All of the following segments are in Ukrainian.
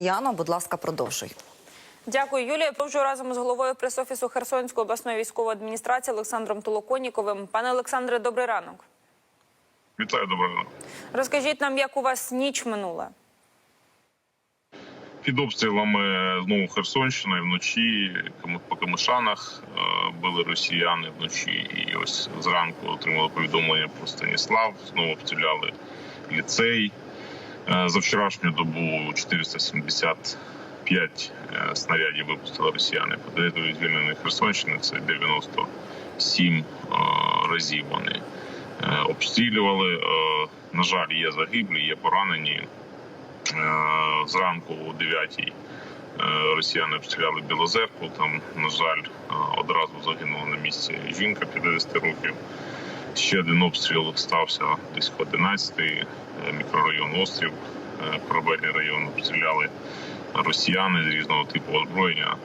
Яно, будь ласка, продовжуй. Дякую, Юлія. Продовжую разом з головою прес-офісу Херсонської обласної військової адміністрації Олександром Толоконіковим. Пане Олександре, добрий ранок. Вітаю доброго. Розкажіть нам, як у вас ніч минула. Під обстрілами знову Херсонщини вночі по Камишанах е, били росіяни вночі. І ось зранку отримали повідомлення про Станіслав. Знову обстріляли ліцей. Е, За вчорашню добу 475 е, снарядів випустили росіяни по території звільненої Херсонщини. Це 97 е, разів вони обстрілювали. На жаль, є загиблі, є поранені. Зранку о 9 росіяни обстріляли Білозерку. Там, на жаль, одразу загинула на місці жінка 50 років. Ще один обстріл стався десь о 11 мікрорайон Острів, е, корабельний район обстріляли росіяни з різного типу озброєння,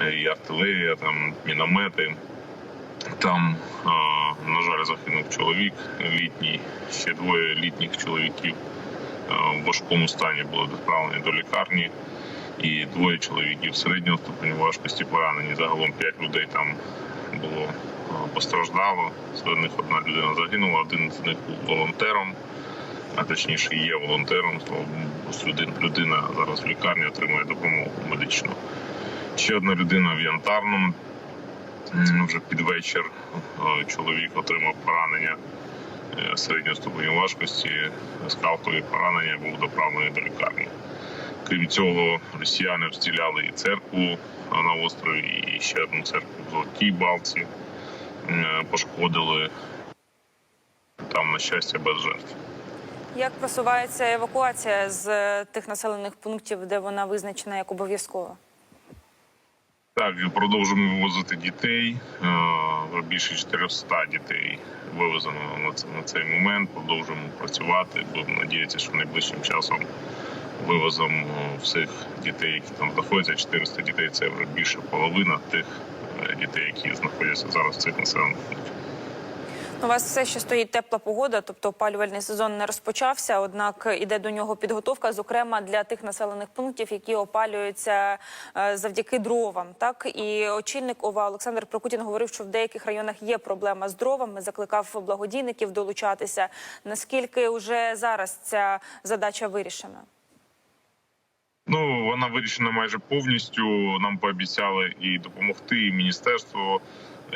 е, і артилерія, там міномети. Там, е, на жаль, загинув чоловік літній, ще двоє літніх чоловіків е, в важкому стані були доправлені до лікарні. І двоє чоловіків середнього ступеню важкості поранені. Загалом п'ять людей там було е, постраждало. Серед них одна людина загинула, один з них був волонтером, а точніше є волонтером. Ось людина, зараз в лікарні отримує допомогу медичну. Ще одна людина в Янтарному. Вже під вечір е, чоловік отримав поранення е, середнього ступеню важкості, скалкові поранення, був доправлений до лікарні. Крім цього, росіяни обстріляли і церкву на острові, і ще одну церкву в Золотій Балці Е, пошкодили. Там, на щастя, без жертв. Як просувається евакуація з е, тих населених пунктів, де вона визначена як обов'язкова? Так, продовжуємо вивозити дітей. Е, більше 400 дітей вивезено на цей момент. Продовжуємо працювати. Будемо надіятися, що найближчим часом вивозимо всіх дітей, які там знаходяться. 400 дітей це вже більше половина тих е, дітей, які знаходяться зараз в цих населених пунктах. У вас все ще стоїть тепла погода, тобто опалювальний сезон не розпочався. Однак іде до нього підготовка, зокрема для тих населених пунктів, які опалюються е, завдяки дровам. Так і очільник ОВА Олександр Прокутін говорив, що в деяких районах є проблема з дровами. Закликав благодійників долучатися. Наскільки вже зараз ця задача вирішена? Ну вона вирішена майже повністю. Нам пообіцяли і допомогти, і міністерство.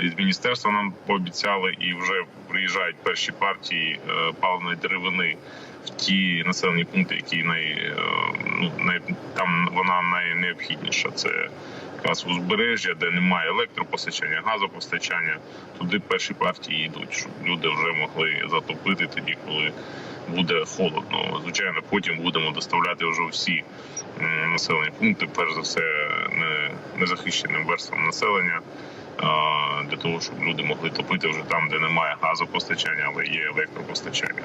Із міністерства нам пообіцяли, і вже приїжджають перші партії е, паливної деревини в ті населені пункти, які най, е, ну, най, там вона найнеобхідніша. Це якраз узбережжя, де немає електропостачання, газопостачання. Туди перші партії йдуть, щоб люди вже могли затопити тоді, коли буде холодно. Звичайно, потім будемо доставляти вже всі населені пункти, перш за все, незахищеним верствам населення. Для того щоб люди могли топити вже там, де немає газопостачання, але є електропостачання.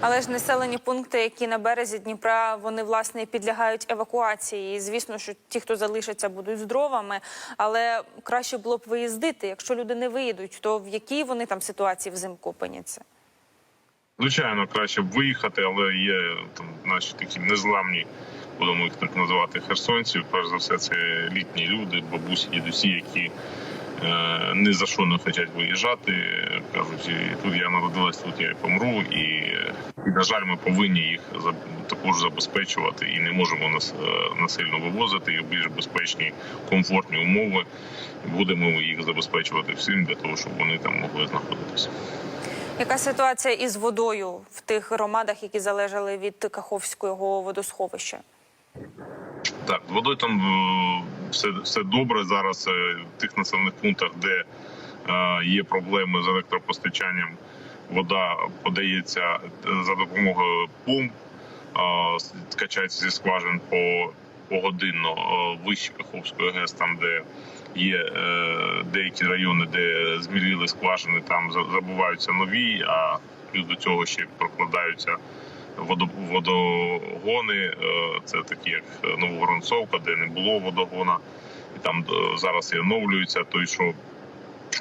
Але ж населені пункти, які на березі Дніпра, вони власне підлягають евакуації. І звісно, що ті, хто залишаться, будуть з дровами. Але краще було б виїздити. Якщо люди не виїдуть, то в якій вони там ситуації взимку опиняться? Звичайно, краще б виїхати, але є там наші такі незламні, будемо їх так називати херсонців. Перш за все, це літні люди, бабусі, дідусі, які е, ні за що не хочуть виїжджати. Кажуть, «І тут я народилась, тут я і помру. І, і на жаль, ми повинні їх також забезпечувати і не можемо нас е, насильно вивозити в більш безпечні, комфортні умови. Будемо їх забезпечувати всім для того, щоб вони там могли знаходитися. Яка ситуація із водою в тих громадах, які залежали від Каховського водосховища? Так, з водою там е, все, все добре зараз. е, В тих населених пунктах, де е, є проблеми з електропостачанням, вода подається е, за допомогою помп, е, качається зі скважин по погодинно е, вище Каховської ГЕС, там де є е, деякі райони, де зміліли скважини, там забуваються нові, а плюс до цього ще прокладаються водо- водогони. е, Це такі як Новогоронцовка, де не було водогона, і там зараз і оновлюється той, що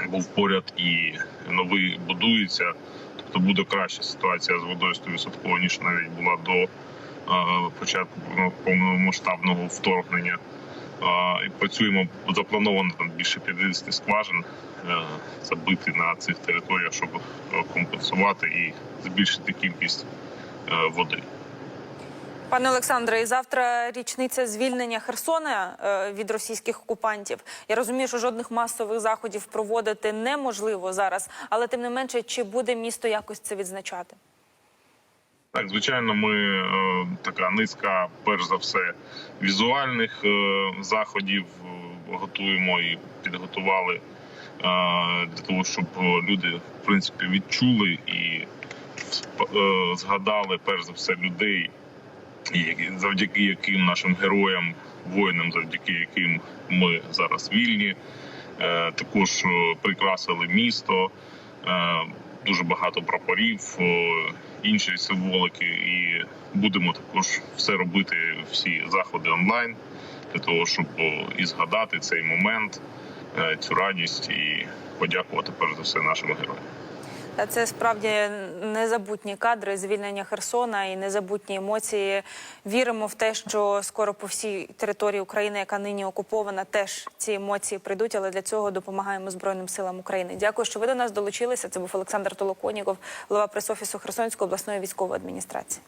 був поряд, і новий будується. Тобто буде краща ситуація з водою 100%, ніж навіть була до початку повномасштабного вторгнення. І працюємо заплановано там більше 50 скважин е, забити на цих територіях, щоб е, компенсувати і збільшити кількість е, води. Пане Олександре, і завтра річниця звільнення Херсона е, від російських окупантів. Я розумію, що жодних масових заходів проводити неможливо зараз, але тим не менше, чи буде місто якось це відзначати? Так, звичайно, ми е, така низка, перш за все, візуальних е, заходів е, готуємо і підготували для того, щоб люди в принципі відчули і згадали перш за все людей, завдяки яким нашим героям, воїнам, завдяки яким ми зараз вільні. Також прикрасили місто, дуже багато прапорів, іншої інші символики, і будемо також все робити, всі заходи онлайн для того, щоб е, і згадати цей момент, е, цю радість і подякувати перш за все нашим героям. Це справді незабутні кадри звільнення Херсона і незабутні емоції. Віримо в те, що скоро по всій території України, яка нині окупована, теж ці емоції прийдуть. Але для цього допомагаємо Збройним силам України. Дякую, що ви до нас долучилися. Це був Олександр Толоконіков, голова пресофісу Херсонської обласної військової адміністрації.